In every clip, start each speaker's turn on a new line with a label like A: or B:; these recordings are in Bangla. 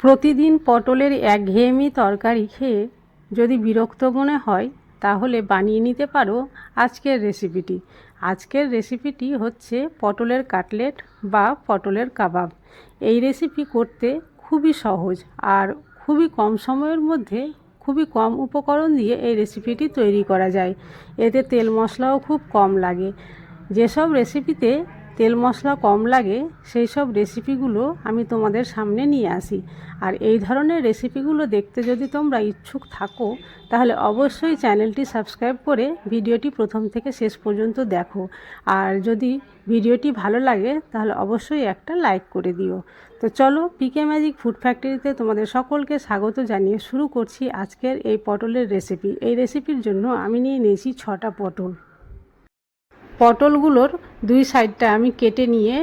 A: প্রতিদিন পটলের একঘেয়েমি তরকারি খেয়ে যদি বিরক্ত মনে হয়, তাহলে বানিয়ে নিতে পারো আজকের রেসিপিটি। আজকের রেসিপিটি হচ্ছে পটলের কাটলেট বা পটলের কাবাব। এই রেসিপি করতে খুবই সহজ আর খুবই কম সময়ের মধ্যে খুবই কম উপকরণ দিয়ে এই রেসিপিটি তৈরি করা যায়। এতে তেল মশলাও খুব কম লাগে। যেসব রেসিপিতে তেল মশলা কম লাগে, সেই সব রেসিপিগুলো আমি তোমাদের সামনে নিয়ে আসি। আর এই ধরনের রেসিপিগুলো দেখতে যদি তোমরা ইচ্ছুক থাকো, তাহলে অবশ্যই চ্যানেলটি সাবস্ক্রাইব করে ভিডিওটি প্রথম থেকে শেষ পর্যন্ত দেখো। আর যদি ভিডিওটি ভালো লাগে, তাহলে অবশ্যই একটা লাইক করে দিও। তো চলো পিকে ম্যাজিক ফুড ফ্যাক্টরিতে তোমাদের সকলকে স্বাগত জানিয়ে শুরু করছি আজকের এই পটলের রেসিপি এই রেসিপির জন্য আমি নিয়ে নিয়েছি ছটা পটল। পটলগুলোর দুই সাইডটা আমি কেটে নিয়ে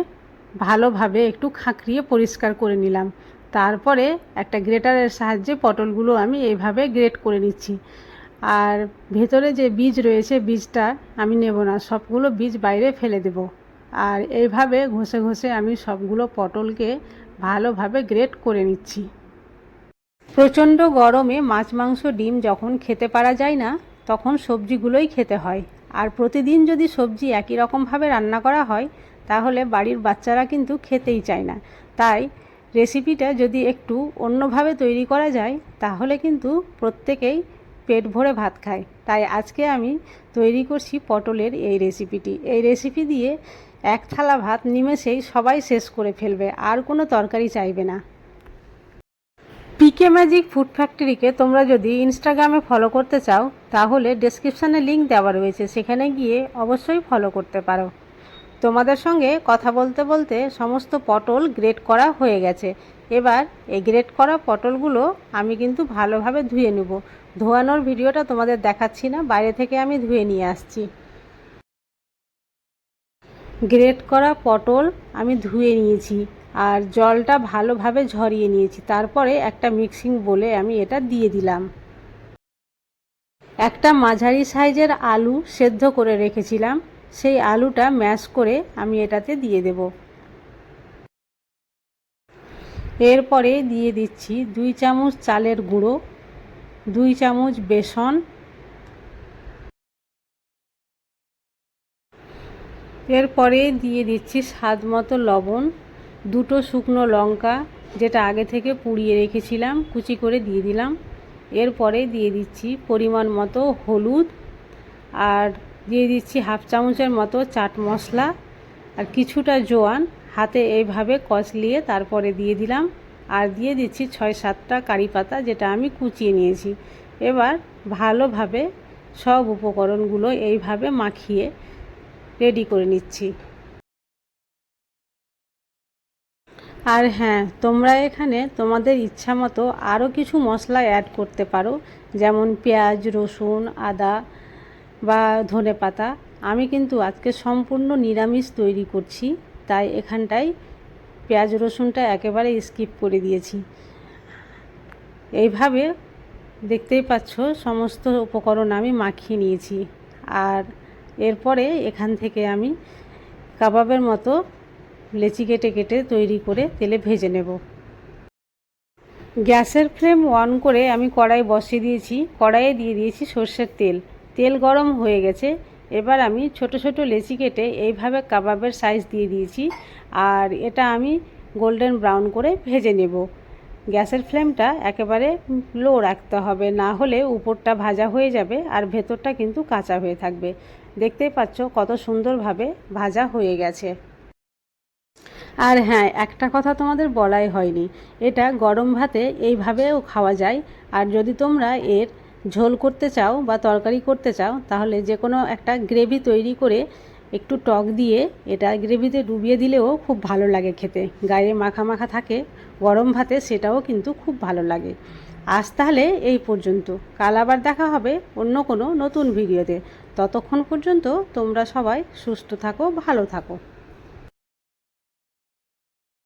A: ভালোভাবে একটু খাঁকড়িয়ে পরিষ্কার করে নিলাম। তারপরে একটা গ্রেটারের সাহায্যে পটলগুলো আমি এইভাবে গ্রেট করে নিচ্ছি। আর ভেতরে যে বীজ রয়েছে, বীজটা আমি নেব না, সবগুলো বীজ বাইরে ফেলে দেব। আর এইভাবে ঘষে ঘষে আমি সবগুলো পটলকে ভালোভাবে গ্রেট করে নিচ্ছি। প্রচণ্ড গরমে মাছ, মাংস, ডিম যখন খেতে পারা যায় না, তখন সবজিগুলোই খেতে হয়। আর প্রতিদিন যদি সবজি একই রকমভাবে রান্না করা হয়, তাহলে বাড়ির বাচ্চারা কিন্তু খেতেই চায় না। তাই রেসিপিটা যদি একটু অন্যভাবে তৈরি করা যায়, তাহলে কিন্তু প্রত্যেকেই পেট ভরে ভাত খায়। তাই আজকে আমি তৈরি করছি পটলের এই রেসিপিটি। এই রেসিপি দিয়ে এক থালা ভাত নিমেষেই সবাই শেষ করে ফেলবে, আর কোনো তরকারি চাইবে না। পিকে ম্যাজিক ফুড ফ্যাক্টরিকে তোমরা যদি ইনস্টাগ্রামে ফলো করতে চাও, তাহলে ডেসক্রিপশানে লিঙ্ক দেওয়া রয়েছে। সেখানে গিয়ে অবশ্যই ফলো করতে পারো। তোমাদের সঙ্গে কথা বলতে বলতে সমস্ত পটল গ্রেট করা হয়ে গেছে। এবার এই গ্রেট করা পটলগুলো আমি কিন্তু ভালোভাবে ধুয়ে নেব। ধোয়ানোর ভিডিওটা তোমাদের দেখাচ্ছি না, বাইরে থেকে আমি ধুয়ে নিয়ে আসছি। গ্রেট করা পটল আমি ধুয়ে নিয়েছি আর জলটা ভালোভাবে ঝরিয়ে নিয়েছি। তারপরে একটা মিক্সিং বলে আমি এটা দিয়ে দিলাম। একটা মাঝারি সাইজের আলু সেদ্ধ করে রেখেছিলাম। সেই আলুটা ম্যাশ করে আমি এটাতে দিয়ে দেব। এরপরে দিয়ে দিচ্ছি দুই চামচ চালের গুঁড়ো, দুই চামচ বেসন এরপরে দিয়ে দিচ্ছি স্বাদ মতো লবণ, দুটো শুকনো লঙ্কা, যেটা আগে থেকে পুড়িয়ে রেখেছিলাম, কুচি করে দিয়ে দিলাম। এরপরে দিয়ে দিচ্ছি পরিমাণ মতো হলুদ আর দিয়ে দিচ্ছি হাফ চামচের মতো চাট মশলা আর কিছুটা জোয়ান। হাতে এইভাবে কচলিয়ে তারপরে দিয়ে দিলাম আর দিয়ে দিচ্ছি ছয় সাতটা কারি পাতা, যেটা আমি কুচিয়ে নিয়েছি। এবার ভালোভাবে সব উপকরণগুলো এইভাবে মাখিয়ে রেডি করে নিচ্ছি। আর হ্যাঁ তোমরা এখানে তোমাদের ইচ্ছা মতো আরও কিছু মশলা অ্যাড করতে পারো, যেমন পেঁয়াজ, রসুন, আদা বা ধনে পাতা। আমি কিন্তু আজকে সম্পূর্ণ নিরামিষ তৈরি করছি, তাই এখানটায় পেঁয়াজ, রসুনটা একেবারে স্কিপ করে দিয়েছি। এইভাবে দেখতেই পাচ্ছ, সমস্ত উপকরণ আমি মাখিয়ে নিয়েছি। আর এরপরে এখান থেকে আমি কাবাবের মতো লেচি কেটে কেটে তৈরি করে তেলে ভেজে নেব। গ্যাসের ফ্লেম অন করে আমি কড়াই বসিয়ে দিয়েছি। কড়াইয়ে দিয়ে দিয়েছি সর্ষের তেল। তেল গরম হয়ে গেছে। এবার আমি ছোট ছোট লেচি কেটে এইভাবে কাবাবের সাইজ দিয়ে দিয়েছি আর এটা আমি গোল্ডেন ব্রাউন করে ভেজে নেব। গ্যাসের ফ্লেমটা একেবারে লো রাখতে হবে, না হলে উপরটা ভাজা হয়ে যাবে আর ভেতরটা কিন্তু কাঁচা হয়ে থাকবে। দেখতেই পাচ্ছ কত সুন্দরভাবে ভাজা হয়ে গেছে। আর হ্যাঁ একটা কথা তোমাদের বলাই হয়নি। এটা গরম ভাতে এইভাবেও খাওয়া যায়। আর যদি তোমরা এর ঝোল করতে চাও বা তরকারি করতে চাও, তাহলে যে কোনো একটা গ্রেভি তৈরি করে একটু টক দিয়ে এটা গ্রেভিতে ডুবিয়ে দিলেও খুব ভালো লাগে খেতে। গায়ে মাখা মাখা থাকে, গরম ভাতে সেটাও কিন্তু খুব ভালো লাগে। আজ তাহলে এই পর্যন্ত। কাল আবার দেখা হবে অন্য কোনো নতুন ভিডিওতে। ততক্ষণ পর্যন্ত তোমরা সবাই সুস্থ থাকো, ভালো থাকো।